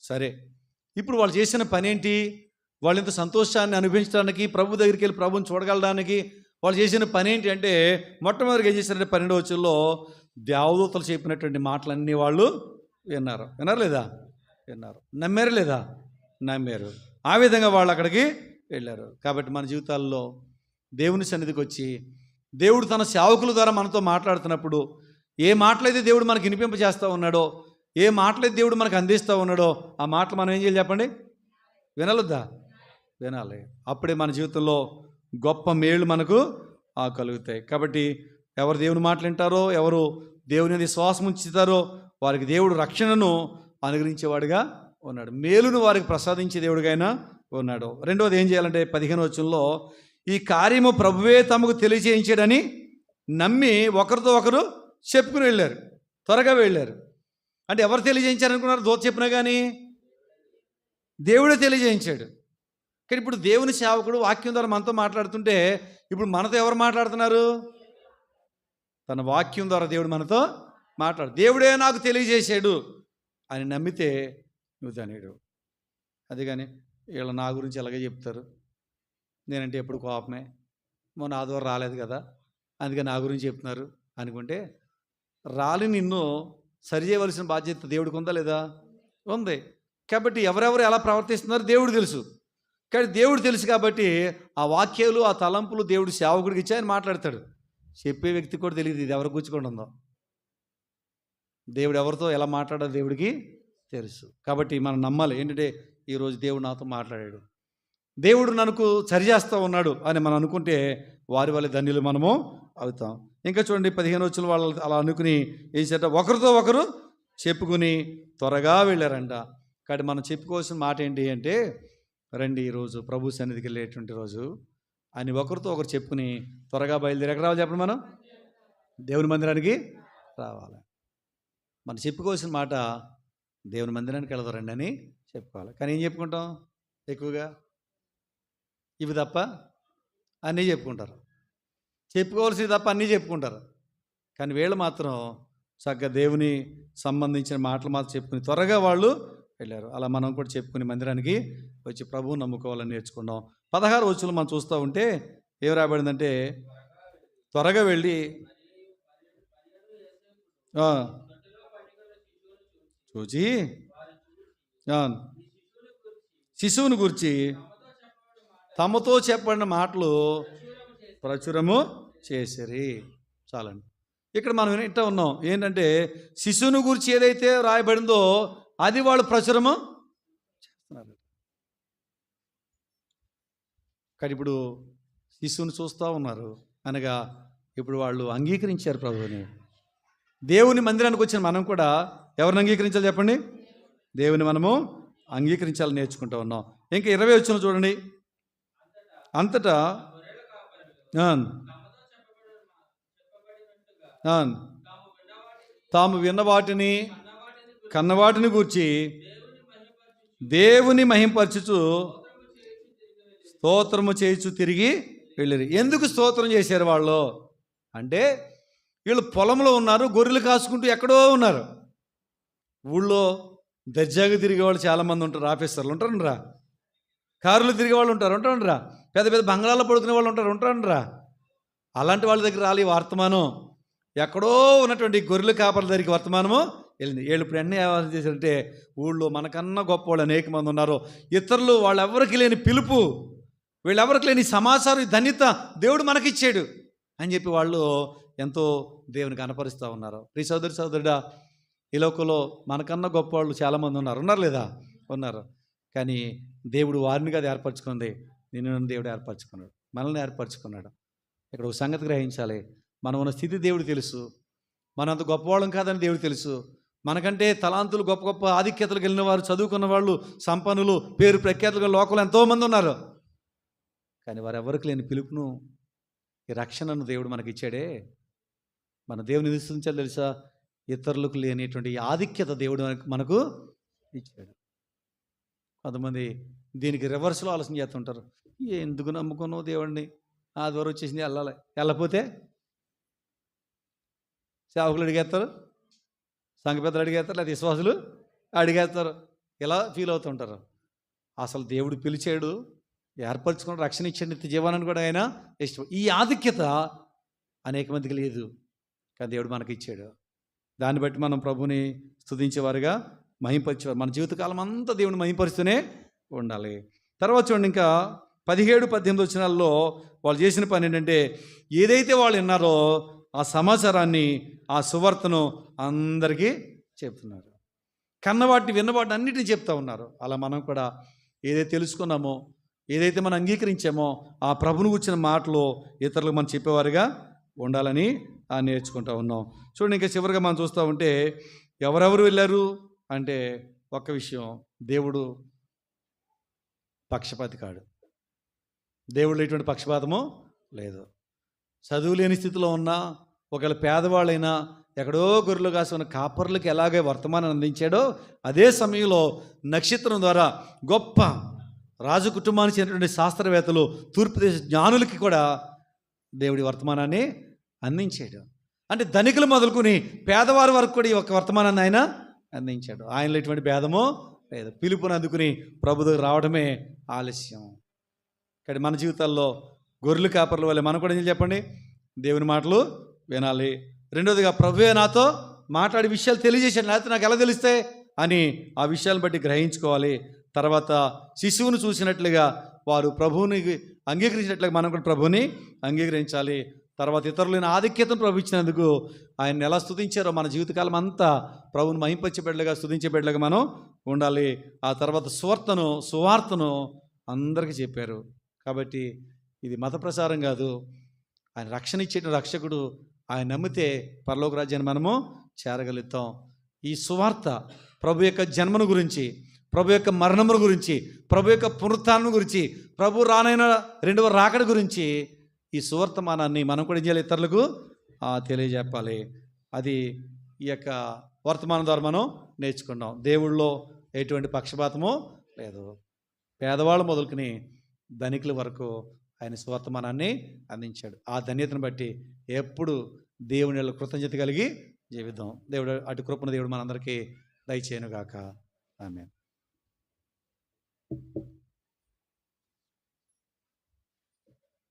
సరే. ఇప్పుడు వాళ్ళు చేసిన పని ఏంటి వాళ్ళు ఇంత సంతోషాన్ని అనుభవించడానికి ప్రభు దగ్గరికి వెళ్ళి ప్రభుని చూడగలడానికి వాళ్ళు చేసిన పని ఏంటి అంటే మొట్టమొదటిగా ఏం చేశారంటే పన్నెండు వచ్చుల్లో దేవదూతలు చెప్పినటువంటి మాటలన్నీ వాళ్ళు విన్నారు. విన్నారు లేదా? విన్నారు. నమ్మారు లేదా? నమ్మారు. ఆ విధంగా వాళ్ళు అక్కడికి వెళ్ళారు. కాబట్టి మన జీవితాల్లో దేవుని సన్నిధికి వచ్చి దేవుడు తన సేవకుల ద్వారా మనతో మాట్లాడుతున్నప్పుడు ఏ మాటలైతే దేవుడు మనకి వినిపింపజేస్తూ ఉన్నాడో ఏ మాటలే దేవుడు మనకు అందిస్తూ ఉన్నాడో ఆ మాటలు మనం ఏం చేయాలి చెప్పండి? వినలొద్దా? వినాలి. అప్పుడే మన జీవితంలో గొప్ప మేళ్ళు మనకు కలుగుతాయి. కాబట్టి ఎవరు దేవుని మాటలు వింటారో ఎవరు దేవుని మీద శ్వాసం ఉంచుతారో వారికి దేవుడు రక్షణను అనుగ్రహించేవాడుగా ఉన్నాడు. మేలును వారికి ప్రసాదించే దేవుడిగైనా ఉన్నాడు. రెండవది ఏం చేయాలంటే పదిహేను వచ్చంలో ఈ కార్యము ప్రభువే తమకు తెలియజేయించాడని నమ్మి ఒకరితో ఒకరు చెప్పుకుని వెళ్ళారు. త్వరగా వెళ్ళారు. అంటే ఎవరు తెలియజేయించారనుకున్నారు? దోత చెప్పినా కానీ దేవుడే తెలియజేయించాడు. కానీ ఇప్పుడు దేవుని సేవకుడు వాక్యం ద్వారా మనతో మాట్లాడుతుంటే ఇప్పుడు మనతో ఎవరు మాట్లాడుతున్నారు? తన వాక్యం ద్వారా దేవుడు మనతో మాట్లాడు దేవుడే నాకు తెలియజేశాడు అని నమ్మితే నువ్వు ధనుడు అందుకని కానీ వీళ్ళు నా గురించి ఎలాగే చెప్తారు? నేనంటే ఎప్పుడు కోపమే. మొన్న ఆదివారం రాలేదు కదా. అందుకే నా గురించి చెప్తున్నారు అనుకుంటే రాలి నిన్ను సరి చేయవలసిన బాధ్యత దేవుడికి ఉందా లేదా? ఉంది. కాబట్టి ఎవరెవరు ఎలా ప్రవర్తిస్తున్నారు దేవుడు తెలుసు. కానీ దేవుడు తెలుసు కాబట్టి ఆ వాక్యాలు ఆ తలంపులు దేవుడు సేవకుడికి ఇచ్చి ఆయన మాట్లాడతాడు. చెప్పే వ్యక్తి కూడా తెలియదు ఇది ఎవరు కూర్చుకొని ఉందో. దేవుడు ఎవరితో ఎలా మాట్లాడాలో దేవుడికి తెలుసు. కాబట్టి మనం నమ్మాలి ఏంటంటే ఈరోజు దేవుడు నాతో మాట్లాడాడు. దేవుడు నన్ను సరిచేస్తూ ఉన్నాడు అని మనం అనుకుంటే వారి వల్ల ధన్యులు మనము అవుతాం. ఇంకా చూడండి పదిహేను వచ్చిన వాళ్ళు అలా అనుకుని ఏం చేట ఒకరితో ఒకరు చెప్పుకుని త్వరగా వెళ్ళారంట. కాబట్టి మనం చెప్పుకోవాల్సిన మాట ఏంటి అంటే రండి ఈరోజు ప్రభు సన్నిధికి వెళ్ళేటువంటి రోజు అని ఒకరితో ఒకరు చెప్పుకుని త్వరగా బయలుదేరి ఎక్కడ రావాలి చెప్పండి మనం? దేవుని మందిరానికి రావాలి. మనం చెప్పుకోవాల్సిన మాట దేవుని మందిరానికి వెళదారండి అని చెప్పుకోవాలి. కానీ ఏం చెప్పుకుంటాం? ఎక్కువగా? ఇవి తప్ప అన్నీ చెప్పుకుంటారు. చెప్పుకోవాల్సింది తప్ప అన్నీ చెప్పుకుంటారు. కానీ వీళ్ళు మాత్రం చక్కగా దేవుని సంబంధించిన మాటలు మాత్రం చెప్పుకుని త్వరగా వాళ్ళు వెళ్ళారు. అలా మనం కూడా చెప్పుకుని మందిరానికి వచ్చి ప్రభువు నమ్ముకోవాలని నేర్చుకున్నాం. పదహారు వచ్చులు మనం చూస్తూ ఉంటే ఏం రాబడిందంటే త్వరగా వెళ్ళి చూచి శిశువుని గురించి తమతో చెప్పబడిన మాటలు ప్రచురము చేసిరి. చాలండి. ఇక్కడ మనం వింటా ఉన్నాం. ఏంటంటే శిశువుని గురించి ఏదైతే రాయబడిందో అది వాళ్ళు ప్రచురము చేస్తున్నారు. కానీ ఇప్పుడు శిశువుని చూస్తూ ఉన్నారు. అనగా ఇప్పుడు వాళ్ళు అంగీకరించారు ప్రభువుని. దేవుని మందిరానికి వచ్చిన మనం కూడా ఎవరిని అంగీకరించాలి చెప్పండి? దేవుని మనము అంగీకరించాలని నేర్చుకుంటూ ఉన్నాం. ఇంకా ఇరవై వచ్చిన చూడండి. అంతటా తాము విన్న వాటిని కన్నవాటిని గూర్చి దేవుని మహింపరచుచు స్తోత్రము చేయుచు తిరిగి వెళ్ళారు. ఎందుకు స్తోత్రం చేశారు వాళ్ళు? అంటే వీళ్ళు పొలంలో ఉన్నారు గొర్రెలు కాసుకుంటూ ఎక్కడో ఉన్నారు. ఊళ్ళో దర్జాగా తిరిగే వాళ్ళు చాలామంది ఉంటారు ఆఫీసర్లు ఉంటారు రా కారులు తిరిగే వాళ్ళు ఉంటారు ఉంటారు రా పెద్ద పెద్ద బంగ్లాల్లో పడుకునే వాళ్ళు ఉంటారు ఉంటారు అలాంటి వాళ్ళ దగ్గర రాలి వర్తమానం. ఎక్కడో ఉన్నటువంటి గొర్రెలు కాపర్ల దగ్గరికి వర్తమానము వెళ్ళింది. వీళ్ళు ఇప్పుడు అన్నీ ఏమని చేశారంటే ఊళ్ళో మనకన్నా గొప్ప వాళ్ళు అనేక మంది ఉన్నారు. ఇతరులు వాళ్ళెవరికి లేని పిలుపు వీళ్ళెవరికి లేని సమాచారం ధన్యత దేవుడు మనకిచ్చాడు అని చెప్పి వాళ్ళు ఎంతో దేవునికి కనపరుస్తూ ఉన్నారు. ప్రి సోదరి సోదరుడా ఈ లోకంలో మనకన్నా గొప్ప వాళ్ళు చాలామంది ఉన్నారు. ఉన్నారు లేదా? ఉన్నారు. కానీ దేవుడు వారిని కాదు ఏర్పరచుకుంది నిన్ను దేవుడు ఏర్పరచుకున్నాడు. మనల్ని ఏర్పరచుకున్నాడు. ఇక్కడ ఒక సంగతి గ్రహించాలి. మనం ఉన్న స్థితి దేవుడు తెలుసు. మనం అంత గొప్పవాళ్ళం కాదని దేవుడు తెలుసు. మనకంటే తలాంతులు గొప్ప గొప్ప ఆధిక్యతలు కలిగిన వారు చదువుకున్న వాళ్ళు సంపన్నులు పేరు ప్రఖ్యాతులు లోకలు లోకంలో ఎంతోమంది ఉన్నారు. కానీ వారు ఎవరికి లేని పిలుపును ఈ రక్షణను దేవుడు మనకి ఇచ్చాడే మన దేవుని నిశ్చించాలి తెలుసా? ఇతరులకు లేనిటువంటి ఆధిక్యత దేవుడు మనకు ఇచ్చాడు. కొంతమంది దీనికి రివర్స్లో ఆలోచన చేస్తుంటారు. ఎందుకు నమ్ముకున్నావు దేవుడిని ఆదివారం వచ్చేసింది వెళ్ళాలి. వెళ్ళకపోతే? సేవకులు అడిగేస్తారు. సంఘ పెద్దలు అడిగేస్తారు. లేదా విశ్వాసులు అడిగేస్తారు. ఇలా ఫీల్ అవుతుంటారు. అసలు దేవుడు పిలిచాడు ఏర్పరచుకుని రక్షణ ఇచ్చాడు నిత్య జీవనాన్ని కూడా ఆయన ఇష్టం ఈ ఆధిక్యత అనేక మందికి లేదు. కానీ దేవుడు మనకి ఇచ్చాడు. దాన్ని బట్టి మనం ప్రభుని స్థుతించేవారుగా మహింపరిచేవారు. మన జీవితకాలం అంతా దేవుని మహింపరుస్తూనే ఉండాలి. తర్వాత చూడండి ఇంకా పదిహేడు పద్దెనిమిది వచ్చినాల్లో వాళ్ళు చేసిన పని ఏంటంటే ఏదైతే వాళ్ళు విన్నారో ఆ సమాచారాన్ని ఆ సువార్తను అందరికీ చెప్తున్నారు. కన్నవాటిని విన్నవాటిని అన్నిటిని చెప్తా ఉన్నారు. అలా మనం కూడా ఏదైతే తెలుసుకున్నామో ఏదైతే మనం అంగీకరించామో ఆ ప్రభును కూర్చిన మాటలు ఇతరులకు మనం చెప్పేవారుగా ఉండాలని ఆ, నేర్చుకుంటా ఉన్నాం. చూడండి ఇంకా చివరిగా మనం చూస్తూ ఉంటే ఎవరెవరు వెళ్ళారు? అంటే ఒక్క విషయం దేవుడు పక్షపాతి కాడు. దేవుడు ఎటువంటి పక్షపాతము లేదు. చదువు లేని స్థితిలో ఉన్నా ఒకవేళ పేదవాళ్ళైనా ఎక్కడో గొర్రెలు కాసి ఉన్న కాపర్లకు ఎలాగే వర్తమానం అందించాడో అదే సమయంలో నక్షత్రం ద్వారా గొప్ప రాజు కుటుంబానికి చెందినటువంటి శాస్త్రవేత్తలు తూర్పుదేశ జ్ఞానులకి కూడా దేవుడి వర్తమానాన్ని అందించాడు. అంటే ధనికులు మొదలుకొని పేదవారి వరకు కూడా ఈ యొక్క వర్తమానాన్ని ఆయన అందించాడు. ఆయనలో ఎటువంటి భేదము లేదు. పిలుపుని అందుకుని ప్రభు రావడమే ఆలస్యం. కానీ మన జీవితాల్లో గొర్రెలు కాపర్ల వల్ల మనం కూడా ఏం చెప్పండి? దేవుని మాటలు వినాలి. రెండోదిగా ప్రభువే నాతో మాట్లాడే విషయాలు తెలియజేశాను లేకపోతే నాకు ఎలా తెలిస్తే అని ఆ విషయాలను బట్టి గ్రహించుకోవాలి. తర్వాత శిశువును చూసినట్లుగా వారు ప్రభువుని అంగీకరించినట్లుగా మనం కూడా ప్రభువుని అంగీకరించాలి. తర్వాత ఇతరులైన ఆధిక్యతను ప్రభు ఇచ్చినందుకు ఆయన ఎలా స్థుతించారో మన జీవితకాలం అంతా ప్రభుని మహింపచ్చే బిడ్డలుగా స్థుతించే బిడ్డలుగా మనం ఉండాలి. ఆ తర్వాత సువార్తను సువార్తను అందరికీ చెప్పారు. కాబట్టి ఇది మత ప్రసారం కాదు. ఆయన రక్షణ ఇచ్చేట రక్షకుడు ఆయన నమ్మితే పరలోక రాజ్యాన్ని మనము చేరగలుగుతాం. ఈ సువార్త ప్రభు యొక్క జన్మను గురించి ప్రభు యొక్క మరణమును గురించి ప్రభు యొక్క పునరుత్నం గురించి ప్రభు రానైన రెండవ రాకడ గురించి ఈ సువర్తమానాన్ని మనం కూడా ఏం చేయాలి ఇతరులకు? తెలియజెప్పాలి. అది ఈ యొక్క వర్తమానం ద్వారా మనం నేర్చుకున్నాం. దేవుళ్ళో ఎటువంటి పక్షపాతమో లేదు. పేదవాళ్ళు మొదలుకుని ధనికుల వరకు ఆయన స్వర్తమానాన్ని అందించాడు. ఆ ధన్యతను బట్టి ఎప్పుడు దేవుని కృతజ్ఞత కలిగి జీవిద్దాం. దేవుడు అటు కృపణ దేవుడు మనందరికీ దయచేయనుగాక. ఆమె